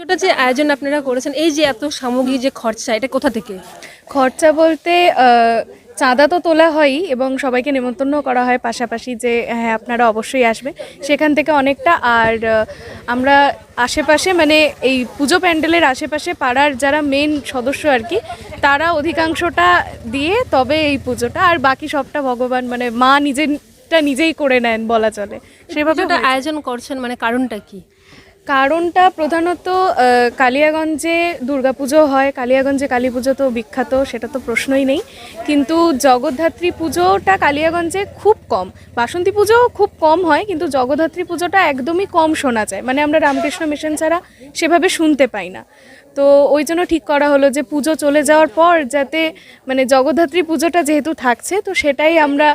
পুজোটা যে আয়োজন আপনারা করেছেন এই যে এত সামগ্রী যে খরচা এটা কোথা থেকে? খরচা বলতে চাঁদা তো তোলা হয়ই এবং সবাইকে নেমন্তন্ন করা হয় পাশাপাশি যে হ্যাঁ আপনারা অবশ্যই আসবে সেখান থেকে অনেকটা আর আমরা আশেপাশে মানে এই পুজো প্যান্ডেলের আশেপাশে পাড়ার যারা মেন সদস্য আর কি তারা অধিকাংশটা দিয়ে তবে এই পুজোটা আর বাকি সবটা ভগবান মানে মা নিজেরটা নিজেই করে নেন বলা চলে। সেভাবে আয়োজন করছেন মানে কারণটা কি? কারণটা প্রধানত কালিয়াগঞ্জে দুর্গাপুজো হয়। কালিয়াগঞ্জে কালী পুজো তো বিখ্যাত, সেটা তো প্রশ্নই নেই। কিন্তু জগদ্ধাত্রী পুজোটা কালিয়াগঞ্জে খুব কম। বাসন্তী পুজোও খুব কম হয়, কিন্তু জগদ্ধাত্রী পুজোটা একদমই কম শোনা যায়। মানে আমরা রামকৃষ্ণ মিশন ছাড়া সেভাবে শুনতে পাই না। তো ওই জন্য ঠিক করা হলো যে পুজো চলে যাওয়ার পর যাতে মানে জগদ্ধাত্রী পুজোটা যেহেতু থাকছে, তো সেটাই আমরা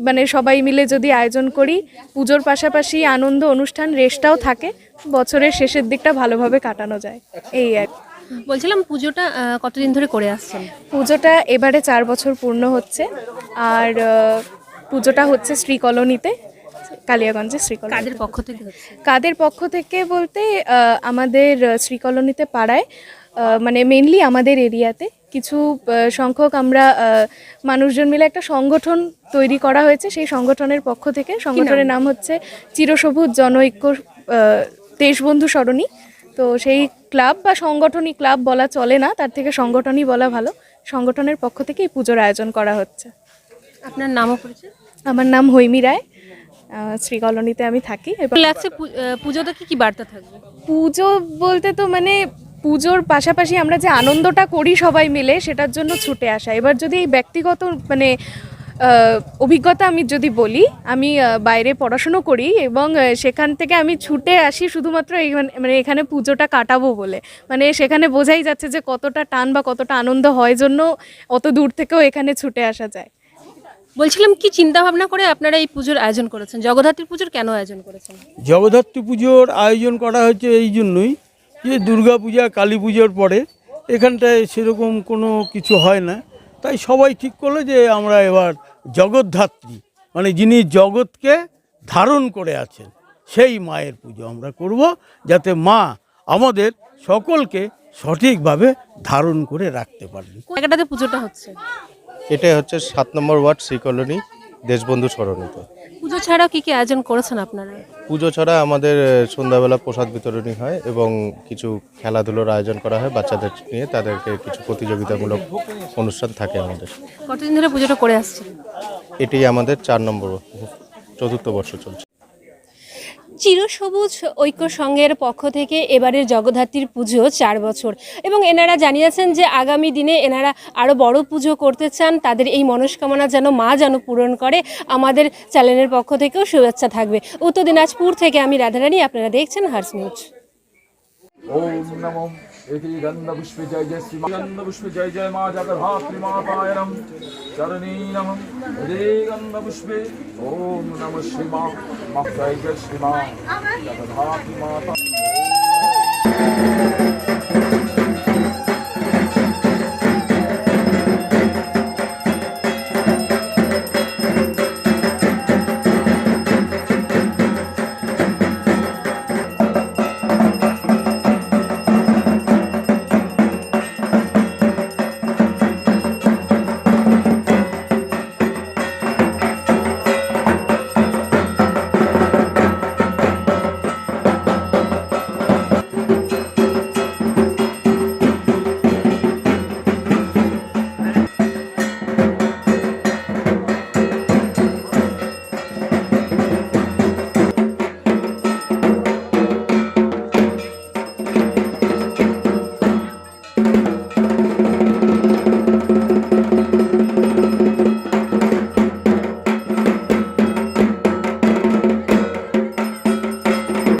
মানে সবাই মিলে যদি আয়োজন করি পুজোর পাশাপাশি আনন্দ অনুষ্ঠান রেস্টটাও থাকে বছরের শেষের দিকটা ভালোভাবে কাটানো যায় এই আর কি। বলছিলাম পুজোটা কতদিন ধরে করে আসছেন পুজোটা এবারে চার বছর পূর্ণ হচ্ছে আর পুজোটা হচ্ছে শ্রী কলোনিতে কালিয়াগঞ্জে শ্রী কাদের পক্ষ থেকে কাদের পক্ষ থেকে বলতে আমাদের শ্রীকলোনিতে পাড়ায় মানে মেনলি আমাদের এরিয়াতে কিছু সংখ্যক আমরা মানুষজন মিলে একটা সংগঠন তৈরি করা হয়েছে। সেই সংগঠনের পক্ষ থেকে সংগঠনের নাম? হচ্ছে চিরসবুজ জনৈক্য দেশবন্ধু সরণি। তো সেই ক্লাব বা সংগঠনই ক্লাব বলা চলে না তার থেকে সংগঠনই বলা ভালো। সংগঠনের পক্ষ থেকে এই পুজোর আয়োজন করা হচ্ছে। আপনার নামও পরিচয়? আমার নাম হৈমি রায়। আহ, শ্রীকলোনিতে আমি থাকি লাগছে পুজোতে কি কি বার্তা থাকবে? পুজো বলতে তো মানে পুজোর পাশাপাশি আমরা যে আনন্দটা করি সবাই মিলে সেটার জন্য ছুটে আসা। এবার যদি এই ব্যক্তিগত মানে অভিজ্ঞতা আমি যদি বলি আমি বাইরে পড়াশুনো করি এবং সেখান থেকে আমি ছুটে আসি শুধুমাত্র এইখানে মানে এখানে পুজোটা কাটাবো বলে। মানে সেখানে বোঝাই যাচ্ছে যে কতটা টান বা কতটা আনন্দ হয় জন্য অত দূর থেকেও এখানে ছুটে আসা যায়। বলছিলাম কি চিন্তা ভাবনা করে আপনারা এই পুজোর আয়োজন করেছেন? জগদ্ধাত্রী পুজোর কেন আয়োজন করেছেন? জগদ্ধাত্রী পুজোর আয়োজন করা হয়েছে এই জন্যই যে দুর্গা পূজা কালী পুজোর পরে। এখানটায় সেরকম কোনো কিছু হয় না। তাই সবাই ঠিক করল যে আমরা এবার জগদ্ধাত্রী মানে যিনি জগৎকে ধারণ করে আছেন সেই মায়ের পুজো আমরা করব যাতে মা আমাদের সকলকে সঠিকভাবে ধারণ করে রাখতে পারেন জায়গাটাতে পুজোটা হচ্ছে? এটাই হচ্ছে সাত number ward Sri colony Deshbandhu সরণিতে। পুজো ছাড়া কি কি আয়োজন করেছেন আপনারা? পুজো ছাড়া আমাদের সন্ধ্যাবেলা প্রসাদ বিতরণী হয় এবং কিছু খেলাধুলোর আয়োজন করা হয় বাচ্চাদের নিয়ে তাদেরকে কিছু প্রতিযোগিতামূলক অনুষ্ঠান থাকে আমাদের। কতদিন ধরে পুজোটা করে আসছে এটি আমাদের চার নম্বর চতুর্থ বর্ষ চলছে। চিরসবুজ ঐক্য সংঘের পক্ষ থেকে এবারের জগদ্ধাত্রীর পুজো চার বছর। এবং এনারা জানিয়েছেন যে আগামী দিনে এনারা আরও বড় পুজো করতে চান, তাদের এই মনস্কামনা যেন মা যেন পূরণ করে। আমাদের চ্যানেলের পক্ষ থেকেও শুভেচ্ছা থাকবে। উত্তর দিনাজপুর থেকে আমি রাধারানী, আপনারা দেখছেন হার্স নিউজ। इति गन्धपुष्पे जय जय श्री गन्धपुष्पे जय जय मा जगद्धात्री माताय नम चरणी नमः हरे गन्धपुष्पे ओम नमः श्री मा मा जय जय श्री मा जगद्धात्री माता